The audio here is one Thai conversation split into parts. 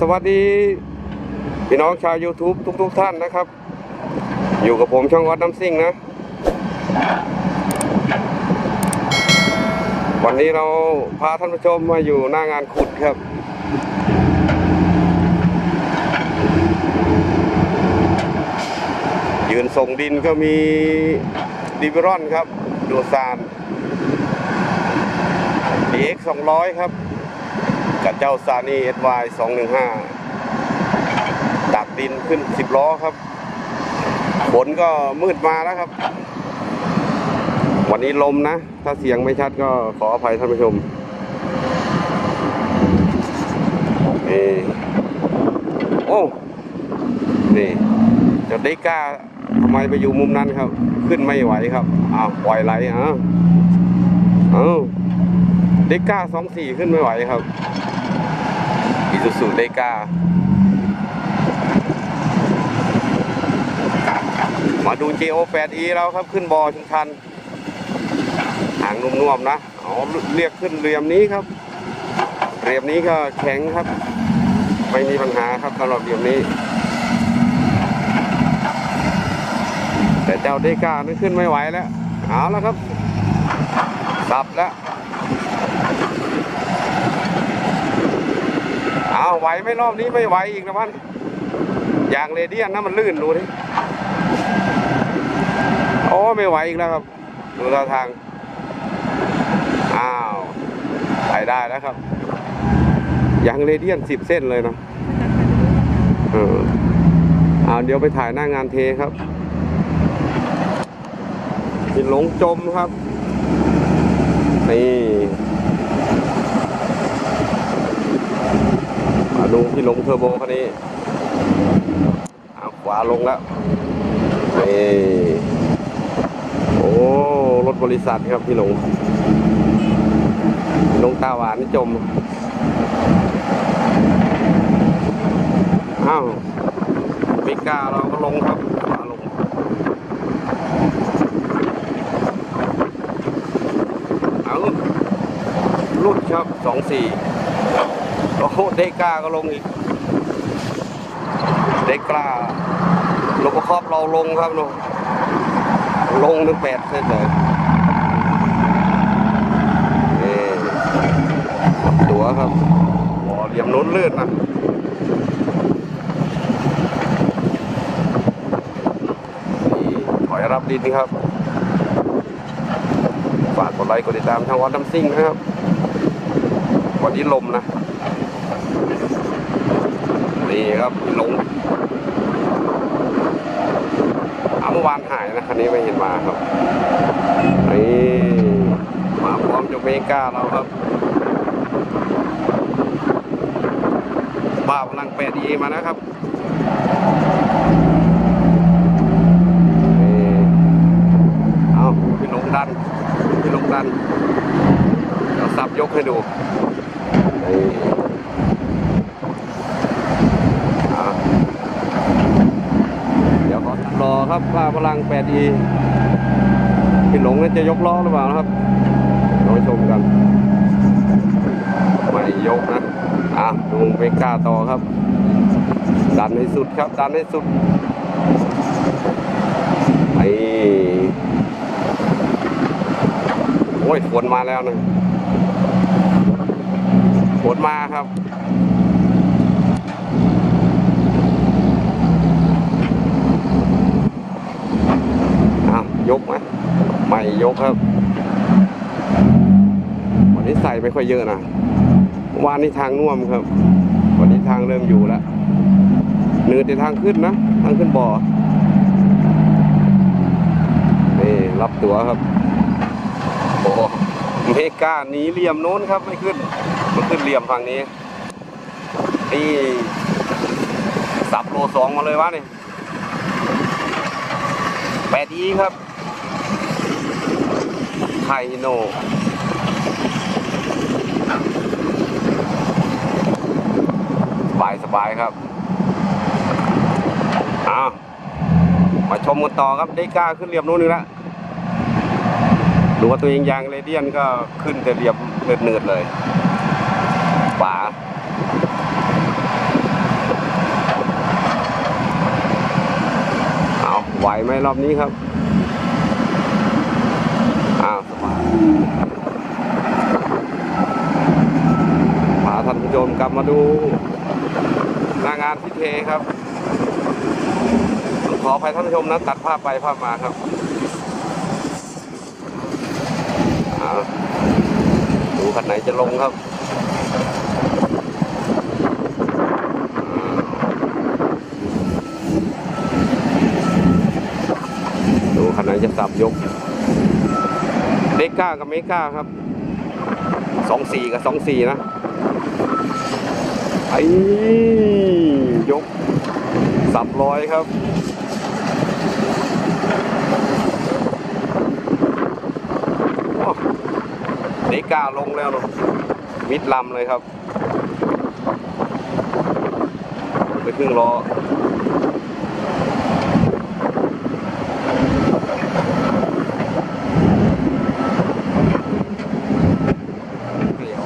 สวัสดีพี่น้องชาว YouTube ทุกๆทท่านนะครับ อยู่กับผมช่องวัดน้ำซิ่งนะ วันนี้เราพาท่านผู้ชมมาอยู่หน้างานขุดครับ ยืนส่งดินก็มีดิวิรอนครับ ดูซาน DX 200 ครับ กับเจ้าซานี SY 215ตักดินขึ้น10ล้อครับฝนก็มืดมาแล้วครับ วันนี้ลมนะ ถ้าเสียงไม่ชัดก็ขออภัยท่านผู้ชมนี่โอ้นี่จะได้กล้าทำไมไปอยู่มุมนั้นครับ ขึ้นไม่ไหวครับอ้าวปล่อยไหลอ้าวอ้าว เดก้าสองสี่ขึ้นไม่ไหวครับอีซูซูเดก้ามาดู JO 8 E แล้วครับขึ้นบอชุมชันหางนุ่มๆนะเอาเรียกขึ้นเรียมนี้ครับเรียมนี้ก็แข็งครับ ไม่มีปัญหาครับสำหรับเรียมนี้ แต่เจ้าเดก้านั้นขึ้นไม่ไหวแล้วเอาแล้วครับสับแล้ว เอาไหวไหมรอบนี้ไม่ไหวอีกนะมันอย่างเรเดียนนะมันลื่นดูดิโอ้ไม่ไหวอีกแล้วครับ ดูท่าทาง อ้าวไปได้แล้วครับยางเรเดียนสิบเส้นเลยนะเออเอาเดี๋ยวไปถ่ายหน้างานเทครับพี่หลงจมครับ นี่ ดูพี่ลงเทอร์โบคันนี้เอาขวาลงแล้วนี่โอ้รถบริษัทครับพี่หลงลงตาหวานนี่จมอ้าวมิก้าเราก็ลงครับขวาลงเอาลุดครับสองสี่ อ้โหเดก้าก็ลงอีก เดก้าโลบครอบเราลงครับเนาะลงถึงแปดเส้นเลยนี่ตัวครับหัวเหลี่ยมโน้นเลื่อนนะถอยรับดินครับ ฝากกดไลค์กดติดตามทางวัดน้ำซิ่งนะครับวันนี้ลมนะ นี่ครับลงเอาเมื่อวานหายนะคันนี้ไม่เห็นมาครับนี่มาพร้อมจากเมกาเราครับบ้าพลังแปดเอมานะครับเอาพี่ลงดันพี่ลงดันเดี๋ยวสับยกให้ดูนี่อะเดี๋ยวขอรอ ครับว่าพลัง 8E พี่หลงนั้นจะยกล้อหรือเปล่านะครับเราชมกันไม่ยกนะอะดูเมกาต่อครับ ดันให้สุดครับ ดันให้สุดไอ้โอ้ยฝนมาแล้วนะฝนมาครับ อ้าว ยกไหมไม่ยกครับ วันนี้ใส่ไม่ค่อยเยอะนะวานนี้ทางน่วมครับ วันนี้ทางเริ่มอยู่แล้วเนื้อแต่ทางขึ้นนะทางขึ้นบ่อนี่รับตัวครับโอ้เมกาหนีเหลี่ยมโน้นครับไม่ขึ้น มันขึ้นเหลี่ยมฝั่งนี้นี่สับโลสองมาเลยวะนี่แปดอีครับ ไฮโนสบายสบายครับอ้าวมาชมกันต่อครับได้กล้าขึ้นเรียบนู้นนึงแล้วดูว่าตัวเองยางเรเดียนก็ขึ้นแต่เรียบเนืดๆเลยป่าเอาไหวไหมรอบนี้ครับ ชมกลับมาดูหน้างานพิเทครับ ขออภัยท่านผู้ชมนะตัดภาพไปภาพมาครับดูคันไหนจะลงครับดูคันไหนจะสับยกเดก้ากับเมก้าครับสองสี่กับสองสี่นะ อ้ยกสับร้อยครับโอ้เดก้าลงแล้วเนอะมิดลำเลยครับ ไปครึ่งล้อ เกลียว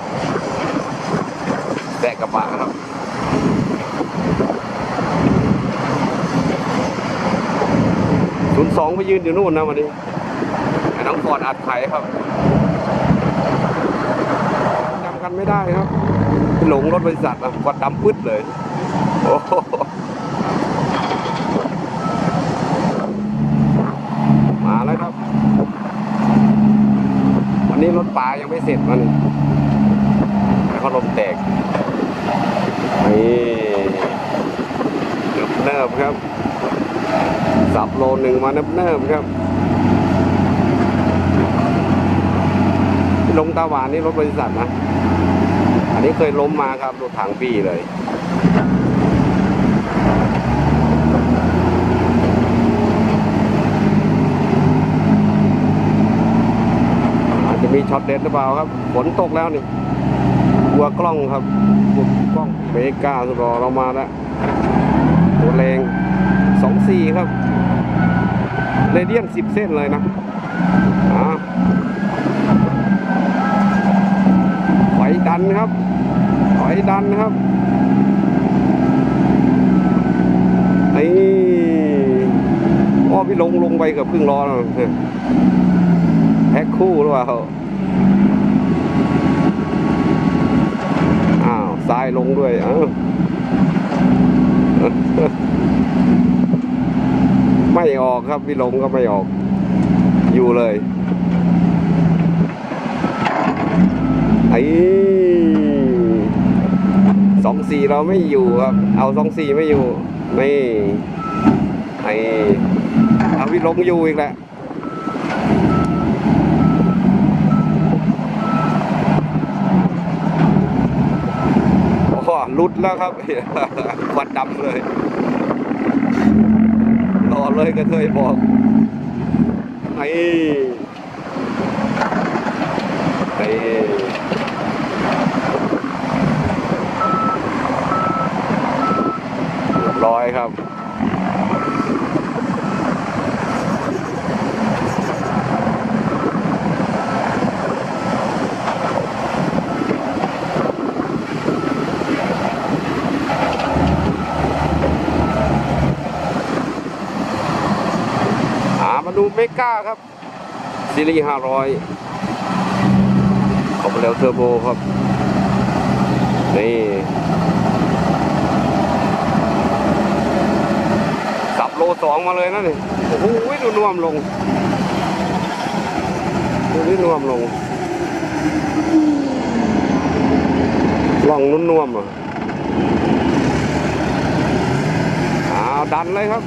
แตะกระบะครับ ศูนย์สอง ไปยืนอยู่นู่นนะวันนี้น้องฟอดอัดไข่ครับจำกันไม่ได้ครับหลงรถบริษัทนะกดดำปึ๊ดเลยโอ้โหมาแล้วครับ วันนี้รถปลายังไม่เสร็จมันเขาลมแตกนี่เนิบๆครับ สับโล หนึ่งมาเนิบๆครับ ลงตาหวานนี่รถบริษัทนะ อันนี้เคยล้มมาครับรถถังปีเลยอาจจะมีช็อตเด็ดหรือเปล่าครับฝนตกแล้วนี่กลัวกล้องครับกลัวกล้องเมกาสุดรอเรามาแล้วตัวแรงสองสี่ครับ เรเดียนสิบเส้นเลยนะถอยดันครับถอยดันครับนี่อ้อพี่ลงลงไปกับครึ่งล้อแล้วแพ็คคู่หรือเปล่าอ้าวซ้ายลงด้วยอ้าว ไม่ออกครับพี่ลงก็ไม่ออก อยู่เลยไอ้สองสี่เราไม่อยู่ครับ เอาสองสี่ไม่อยู่นี่ไอ้เอาพี่ลงอยู่อีกแหล้วโอ้โหหลุดแล้วครับควันดำเลย รอเลยก็เคยบอกไอ้ไอ้ร้อยครับ ดูเมก้าครับซีรีส์ห้าร้อยขอบเร็วเทอร์โบครับ นี่สับโลสองมาเลยนะนี่โอ้โหดูนวมลง ดูนี่นวมลงล่องนุ่นนวมอะอ้าวดันเลยครับ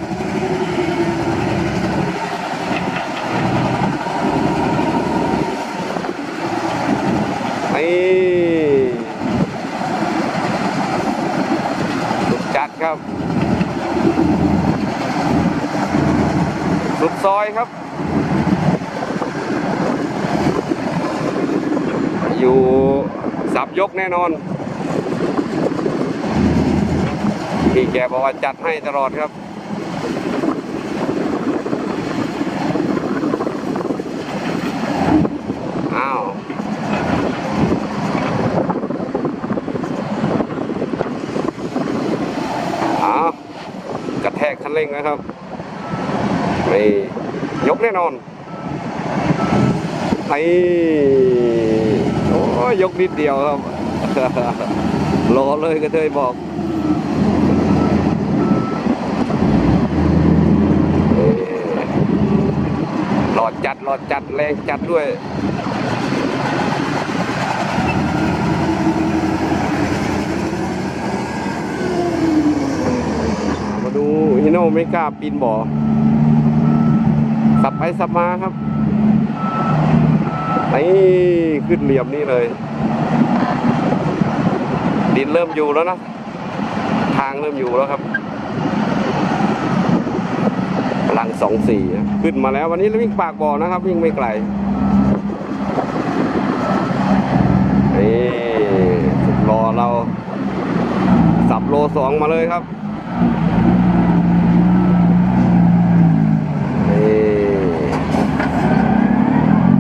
สุดจัดครับ สุดซอยครับ อยู่สับยกแน่นอน พี่แกบอกว่าจัดให้ตลอดครับ อ้าว อ้าวกระแทกคั นเร่งนะครับนี่ยกแน่นอนไอ้โอ้ยยกนิดเดียวครับรอเลยกระเทยบอกหลอดจัดหลอดจัดแรงจัดด้วย มาดู ฮิโน่ไม่กล้าปีนบ่อ สับไปสับมาครับนี่ขึ้นเหลี่ยมนี่เลย ดินเริ่มอยู่แล้วนะ ทางเริ่มอยู่แล้วครับพลังสองสี่ขึ้นมาแล้ววันนี้วิ่งปากบ่อนะครับ วิ่งไม่ไกลนี่รอเราสับโลสองมาเลยครับนี่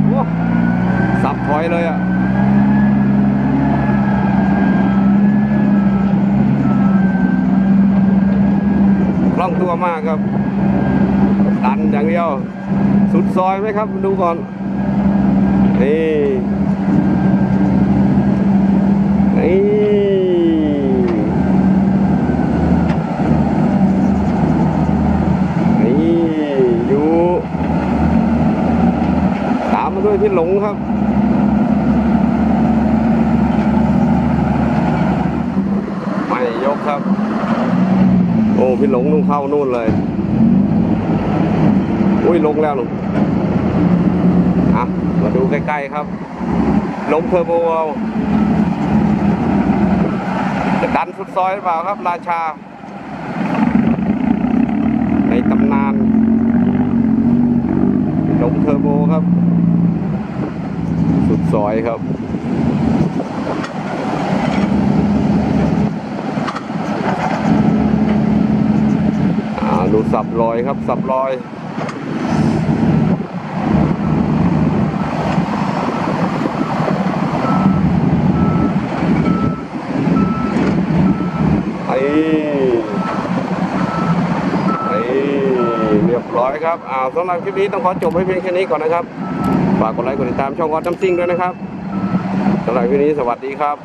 โอ้สับถอยเลยอะ คล่องตัว มากครับ ดันอย่างเดียว สุดซอยไหมครับ ดูก่อน นี่นี่นี่อยู่ตามมาด้วยพี่หลงครับ ไม่ยกครับ โอ้พี่หลงนุ่ง เข้านู่นเลย อุ้ยลงแล้วลุงอะมาดูใกล้ๆครับ ลงเทอร์โบเอาจะดันสุดซอยหรือเปล่าครับ ราชา ในตำนาน ลงเทอร์โบครับ สุดซอยครับ อ่า ดูสับรอยครับ สับรอยไอ้ไอ้เรียบร้อยครับอ่าสำหรับคลิปนี้ต้องขอจบไว้เพียงแค่นี้ก่อนนะครับ ฝากกดไลค์กดติดตามช่องวัดน้ำซิ่งด้วยนะครับสำหรับคลิปนี้สวัสดีครับ